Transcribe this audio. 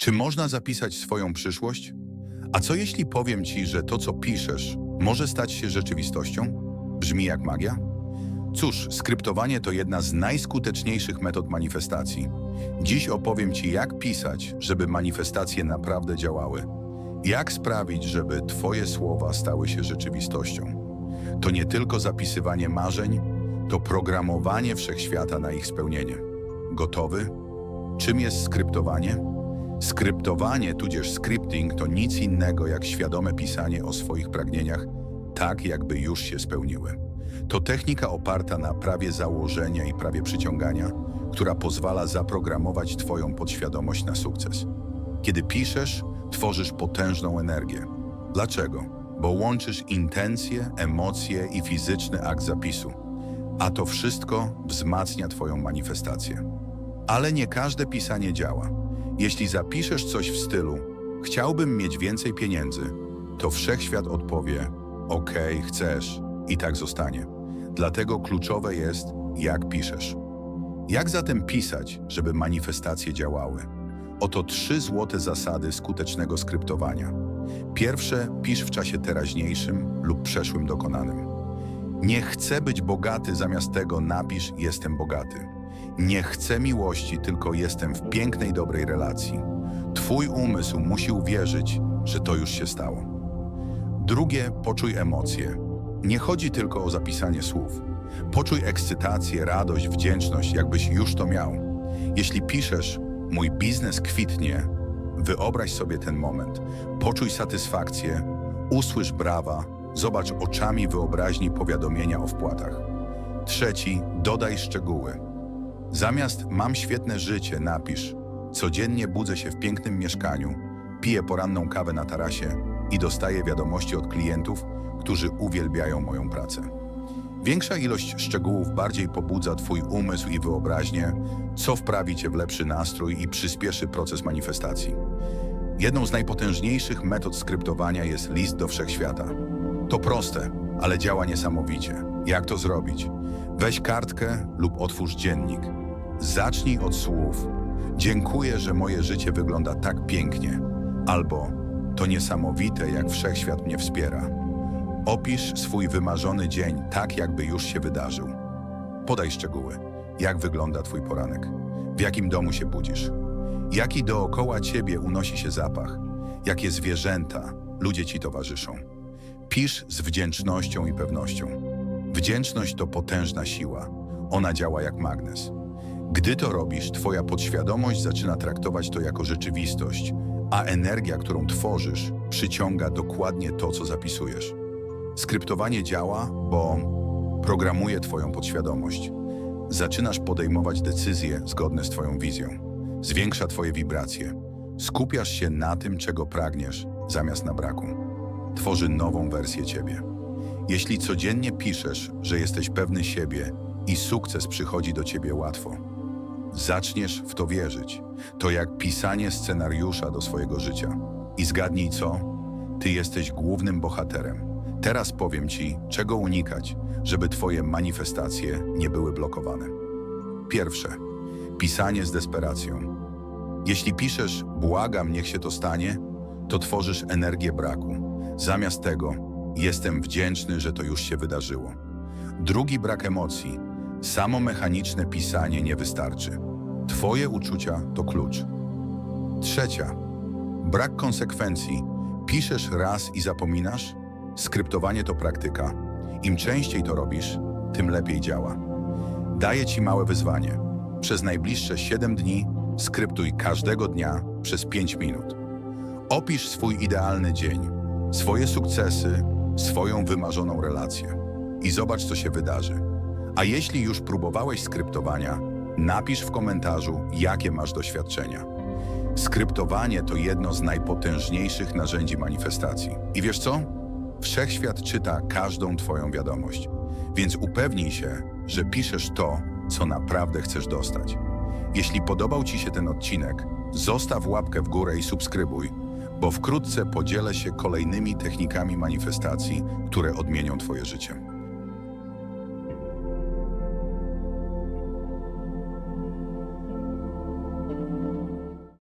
Czy można zapisać swoją przyszłość? A co jeśli powiem ci, że to, co piszesz, może stać się rzeczywistością? Brzmi jak magia? Cóż, skryptowanie to jedna z najskuteczniejszych metod manifestacji. Dziś opowiem ci, jak pisać, żeby manifestacje naprawdę działały. Jak sprawić, żeby twoje słowa stały się rzeczywistością. To nie tylko zapisywanie marzeń, to programowanie wszechświata na ich spełnienie. Gotowy? Czym jest skryptowanie? Skryptowanie tudzież scripting to nic innego jak świadome pisanie o swoich pragnieniach tak, jakby już się spełniły. To technika oparta na prawie założenia i prawie przyciągania, która pozwala zaprogramować Twoją podświadomość na sukces. Kiedy piszesz, tworzysz potężną energię. Dlaczego? Bo łączysz intencje, emocje i fizyczny akt zapisu, a to wszystko wzmacnia Twoją manifestację. Ale nie każde pisanie działa. Jeśli zapiszesz coś w stylu chciałbym mieć więcej pieniędzy, to wszechświat odpowie okej, chcesz i tak zostanie. Dlatego kluczowe jest, jak piszesz. Jak zatem pisać, żeby manifestacje działały? Oto trzy złote zasady skutecznego skryptowania. Pierwsze, pisz w czasie teraźniejszym lub przeszłym dokonanym. Nie chcę być bogaty, zamiast tego napisz jestem bogaty. Nie chcę miłości, tylko jestem w pięknej, dobrej relacji. Twój umysł musi uwierzyć, że to już się stało. Drugie, poczuj emocje. Nie chodzi tylko o zapisanie słów. Poczuj ekscytację, radość, wdzięczność, jakbyś już to miał. Jeśli piszesz, mój biznes kwitnie, wyobraź sobie ten moment. Poczuj satysfakcję, usłysz brawa, zobacz oczami wyobraźni powiadomienia o wpłatach. Trzeci, dodaj szczegóły. Zamiast mam świetne życie, napisz codziennie budzę się w pięknym mieszkaniu, piję poranną kawę na tarasie i dostaję wiadomości od klientów, którzy uwielbiają moją pracę. Większa ilość szczegółów bardziej pobudza Twój umysł i wyobraźnię, co wprawi Cię w lepszy nastrój i przyspieszy proces manifestacji. Jedną z najpotężniejszych metod skryptowania jest list do wszechświata. To proste, ale działa niesamowicie. Jak to zrobić? Weź kartkę lub otwórz dziennik. Zacznij od słów. Dziękuję, że moje życie wygląda tak pięknie. Albo to niesamowite, jak wszechświat mnie wspiera. Opisz swój wymarzony dzień tak, jakby już się wydarzył. Podaj szczegóły. Jak wygląda Twój poranek? W jakim domu się budzisz? Jaki dookoła Ciebie unosi się zapach? Jakie zwierzęta, ludzie Ci towarzyszą? Pisz z wdzięcznością i pewnością. Wdzięczność to potężna siła. Ona działa jak magnes. Gdy to robisz, Twoja podświadomość zaczyna traktować to jako rzeczywistość, a energia, którą tworzysz, przyciąga dokładnie to, co zapisujesz. Skryptowanie działa, bo programuje Twoją podświadomość. Zaczynasz podejmować decyzje zgodne z Twoją wizją. Zwiększa Twoje wibracje. Skupiasz się na tym, czego pragniesz, zamiast na braku. Tworzy nową wersję Ciebie. Jeśli codziennie piszesz, że jesteś pewny siebie i sukces przychodzi do Ciebie łatwo, zaczniesz w to wierzyć. To jak pisanie scenariusza do swojego życia. I zgadnij co? Ty jesteś głównym bohaterem. Teraz powiem Ci, czego unikać, żeby Twoje manifestacje nie były blokowane. Pierwsze. Pisanie z desperacją. Jeśli piszesz błagam, niech się to stanie, to tworzysz energię braku. Zamiast tego jestem wdzięczny, że to już się wydarzyło. Drugi brak emocji. Samo mechaniczne pisanie nie wystarczy. Twoje uczucia to klucz. Trzecia. Brak konsekwencji. Piszesz raz i zapominasz? Skryptowanie to praktyka. Im częściej to robisz, tym lepiej działa. Daję Ci małe wyzwanie. Przez najbliższe 7 dni skryptuj każdego dnia przez 5 minut. Opisz swój idealny dzień, swoje sukcesy, swoją wymarzoną relację i zobacz, co się wydarzy. A jeśli już próbowałeś skryptowania, napisz w komentarzu, jakie masz doświadczenia. Skryptowanie to jedno z najpotężniejszych narzędzi manifestacji. I wiesz co? Wszechświat czyta każdą Twoją wiadomość, więc upewnij się, że piszesz to, co naprawdę chcesz dostać. Jeśli podobał Ci się ten odcinek, zostaw łapkę w górę i subskrybuj, bo wkrótce podzielę się kolejnymi technikami manifestacji, które odmienią Twoje życie.